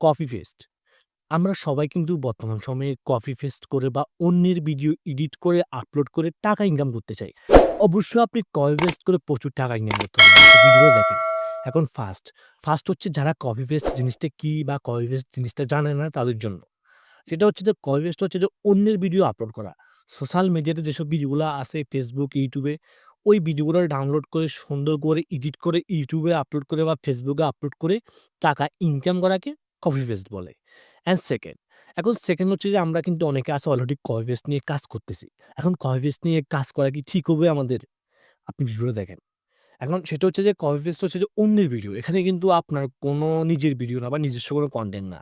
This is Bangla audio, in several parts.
কপি ফেস্ট আমরা সবাই কিন্তু বর্তমান সময়ে কপি ফেস্ট করে বা অন্যের ভিডিও এডিট করে আপলোড করে টাকা ইনকাম করতে চাই। অবশ্যই আপনি কপি পেস্ট করে প্রচুর টাকা ইনকাম করতে পারবেন। ভিডিওটা দেখেন। এখন ফার্স্ট, ফার্স্ট হচ্ছে যারা কফি ফেস্ট জিনিসটা কি বা কফি পেস্ট জিনিসটা জানে না তাদের জন্য। সেটা হচ্ছে যে কপি পেস্ট হচ্ছে যে অন্যের ভিডিও আপলোড করা। সোশ্যাল মিডিয়াতে যেসব ভিডিওগুলা আছে ফেসবুক ইউটিউবে ওই ভিডিওগুলো ডাউনলোড করে সুন্দর করে এডিট করে ইউটিউবে আপলোড করে বা ফেসবুকে আপলোড করে টাকা ইনকাম করাকে কপি পেস্ট বলে। অ্যান্ড সেকেন্ড, এখন সেকেন্ড হচ্ছে যে আমরা কিন্তু অনেকে আছে অলরেডি কপি পেস্ট নিয়ে কাজ করতেছি। এখন কপি পেস্ট নিয়ে কাজ করা কি ঠিক হবে আমাদের? আপনি ভিডিও দেখেন। এখন সেটা হচ্ছে যে কপি পেস্ট হচ্ছে যে অন্যের ভিডিও। এখানে কিন্তু আপনার কোনো নিজের ভিডিও না বা নিজস্ব কোনো কন্টেন্ট না।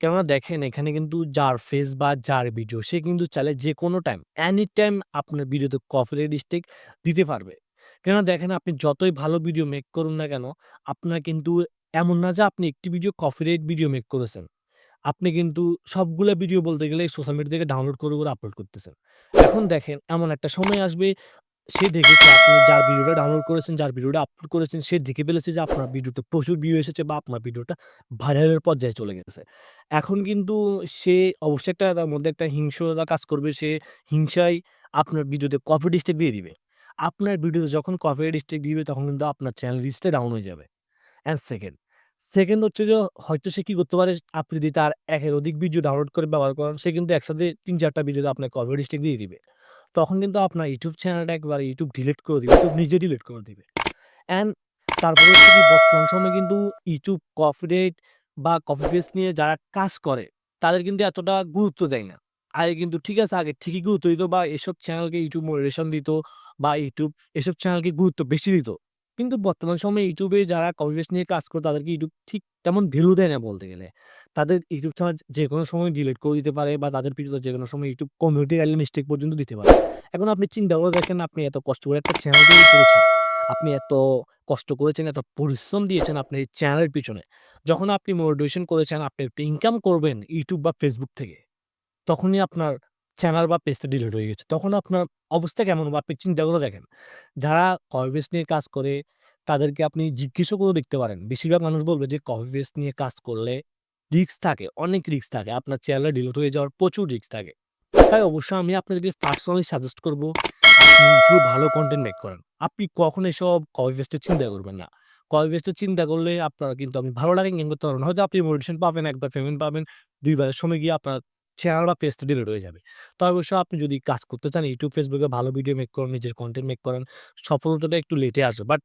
কেননা দেখেন এখানে কিন্তু যার ফেস বা যার ভিডিও সে কিন্তু চাইলে যেকোনো টাইম, এনি টাইম আপনার ভিডিওতে কপিরাইট স্ট্রাইক দিতে পারবে। কেননা দেখেন আপনি যতই ভালো ভিডিও মেক করুন না কেন, আপনার কিন্তু এমন না যে আপনি একটি ভিডিও কপিরাইট ভিডিও মেক করেছেন। আপনি কিন্তু সবগুলো ভিডিও বলতে গেলে সোশ্যাল মিডিয়া থেকে ডাউনলোড করে, করে আপলোড করতেছেন। এখন দেখেন এমন একটা সময় আসবে সে দেখেছে আপনি যার ভিডিওটা ডাউনলোড করেছেন, যার ভিডিওটা আপলোড করেছেন সে দেখে ফেলেছে যে আপনার ভিডিওতে প্রচুর ভিউ এসেছে বা আপনার ভিডিওটা ভাইরালের পর্যায়ে চলে গেছে। এখন কিন্তু সে অবশ্যই একটা তার মধ্যে একটা হিংস্রতা কাজ করবে। সে হিংসায় আপনার ভিডিওতে কপিরাইট স্ট্রাইক দিয়ে দিবে। আপনার ভিডিওতে যখন কপিরাইট স্ট্রাইক দিবে তখন কিন্তু আপনার চ্যানেল রিচটা ডাউন হয়ে যাবে। অ্যান্ড সেকেন্ড, সেকেন্ড হচ্ছে যে হয়তো সে কী করতে পারে আপনি যদি তার একের অধিক ভিডিও ডাউনলোড করে ব্যবহার করেন সে কিন্তু একসাথে ৩-৪ টা ভিডিওতে আপনার কপিরাইট স্ট্রাইক দিয়ে দিবে। তখন কিন্তু আপনার ইউটিউব চ্যানেলটা একবার ইউটিউব ডিলিট করে দিবে। YouTube নিজে ডিলিট করে দিবে। অ্যান্ড তারপরে হচ্ছে কি বর্তমান সময়ে কিন্তু YouTube কপিরাইট বা কপি পেস্ট নিয়ে যারা কাজ করে তাদের কিন্তু এতটা গুরুত্ব দেয় না। আগে কিন্তু ঠিক আছে আগে ঠিকই গুরুত্ব দিত বা এসব চ্যানেলকে YouTube মনিটাইজেশন দিত বা ইউটিউব এসব চ্যানেলকে গুরুত্ব বেশি দিত। কিন্তু বর্তমান সময়ে ইউটিউবে যারা কপি নিয়ে কাজ করে তাদেরকে ইউটিউব ঠিক তেমন ভ্যালু দেয় না বলতে গেলে। তাদের YouTube চ্যানেল যে কোনো সময় ডিলিট করে দিতে পারে বা তাদের ভিডিওতে যেকোনো সময় ইউটিউব কমিউনিটি গাইডলাইন মিস্টেক পর্যন্ত দিতে পারে। এখন আপনি চিন্তা করে দেখেন আপনি এত কষ্ট করে একটা চ্যানেল তৈরি করেছেন। আপনি এত কষ্ট করেছেন, এত পরিশ্রম দিয়েছেন আপনি চ্যানেলের পিছনে। যখন আপনি মনিটাইজেশন করেছেন আপনি একটু ইনকাম করবেন ইউটিউব বা ফেসবুক থেকে। তখনই আপনার চ্যানেল বা পেজটা ডিলিট হয়ে গেছে। তখন আপনার অবস্থা কেমন বা আপনি চিন্তা করে দেখেন। যারা কফি পেস্ট নিয়ে কাজ করে তাদেরকে আপনি জিজ্ঞেসও করে দেখতে পারেন। বেশিরভাগ মানুষ বলবে যে কপি পেস্ট নিয়ে কাজ করলে রিস্ক থাকে, অনেক রিস্ক থাকে। আপনার চ্যানেল ডিলিট হয়ে যাওয়ার প্রচুর রিস্ক থাকে। তাই অবশ্যই আমি আপনাদেরকে পার্সোনালি সাজেস্ট করব YouTube ভালো কন্টেন্ট মেক করেন। আপনি কখনো এসব কফি পেস্টের চিন্তা করবেন না। কফি পেস্টের চিন্তা করলে আপনার কিন্তু আপনি ভালো টাকা ইনকাম করতে পারবেন। হয়তো আপনি মোটিভেশন পাবেন, একবার পেমেন্ট পাবেন, ২ বারের সময় গিয়ে আপনার চ্যানেল বা পেজটা ডিলিট হয়ে যাবে। তো অবশ্যই আপনি যদি কাজ করতে চান ইউটিউব ফেসবুকে ভালো ভিডিও মেক করেন, নিজের কন্টেন্ট মেক করেন, সফলতাটা একটু লেটে আসবে। বাট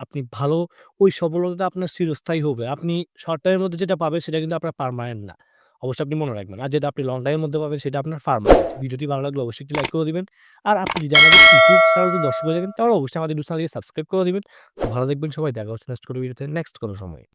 আপনি ভালো ওই সফলতাটা আপনার চিরস্থায়ী হবে। আপনি শর্ট টাইমের মধ্যে যেটা পাবেন সেটা কিন্তু আপনার পার্মানেন্ট না। অবশ্যই আপনি মনে রাখবেন। আর যেটা আপনি লং টাইমের মধ্যে পাবেন সেটা আপনার পার্মানেন্ট। ভিডিওটি ভালো লাগলে অবশ্যই একটি লাইক করে দিবেন। আর আপনি যদি আমাদের YouTube চ্যানেলে দর্শক হয়ে থাকেন তাহলে অবশ্যই আমাদের YouTube চ্যানেলটিকে সাবস্ক্রাইব করে দিবেন। ভালো দেখবেন সবাই। দেখা হচ্ছে নেক্সট কোনো ভিডিওতে নেক্সট কোনো সময়ে।